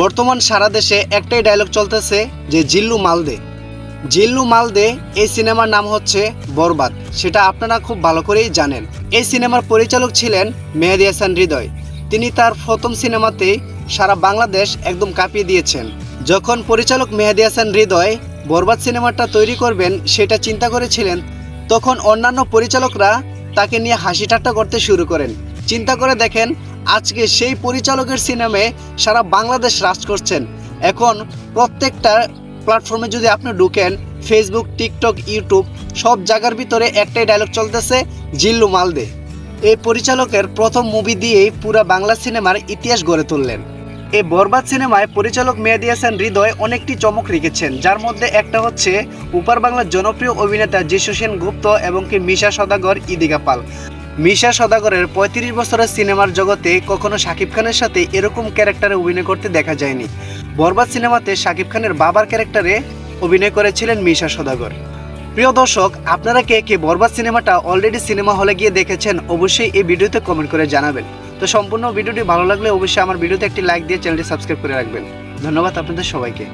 বর্তমান সারা দেশে একটাই ডায়লগ চলতেছে যে জিল্লু মালদে। জিল্লু মালদে এই সিনেমার নাম হচ্ছে বরবাদ। সেটা আপনারা খুব ভালো করেই জানেন। এই সিনেমার পরিচালক ছিলেন মেহেদি হাসান হৃদয়। তিনি তার প্রথম সিনেমাতেই সারা বাংলাদেশ একদম কাঁপিয়ে দিয়েছেন। যখন পরিচালক মেহেদি হাসান হৃদয় বরবাদ সিনেমাটা তৈরি করবেন সেটা চিন্তা করেছিলেন, তখন অন্যান্য পরিচালকরা তাকে নিয়ে হাসি ঠাট্টা করতে শুরু করেন। চিন্তা করে দেখেন আজকে সেই পরিচালকের সিনেমায় সারা বাংলাদেশ রাজ করছেন। এখন প্রত্যেকটা প্ল্যাটফর্মে যদি আপনি ঢুকেন ফেসবুক টিকটক ইউটিউব সব জায়গার ভিতরে একটাই ডায়লগ চলতেছে, জিল্লু মালদে। এই পরিচালকের প্রথম মুভি দিয়েই পুরো বাংলা সিনেমার ইতিহাস গড়ে তুললেন। এই বরবাদ সিনেমায় পরিচালক মেহেদি হাসান হৃদয় অনেকটি চমক রেখেছেন, যার মধ্যে একটা হচ্ছে উপার বাংলার জনপ্রিয় অভিনেতা যিশু সেন গুপ্ত এবং কি মিশা সদাগর ইদিকা পাল। মিশা সদাগরের পঁয়ত্রিশ বছরের সিনেমার জগতে কখনো শাকিব খানের সাথে এরকম ক্যারেক্টারে অভিনয় করতে দেখা যায়নি। বরবাদ সিনেমাতে শাকিব খানের বাবার ক্যারেক্টারে অভিনয় করেছিলেন মিশা সদাগর। প্রিয় দর্শক, আপনারা কে কে বরবাদ সিনেমাটা অলরেডি সিনেমা হলে গিয়ে দেখেছেন, অবশ্যই এই ভিডিওতে কমেন্ট করে জানাবেন। তো সম্পূর্ণ ভিডিওটি ভালো লাগলে অবশ্যই আমার ভিডিওতে একটি লাইক দিয়ে চ্যানেলটি সাবস্ক্রাইব করে রাখবেন। ধন্যবাদ আপনাদের সবাইকে।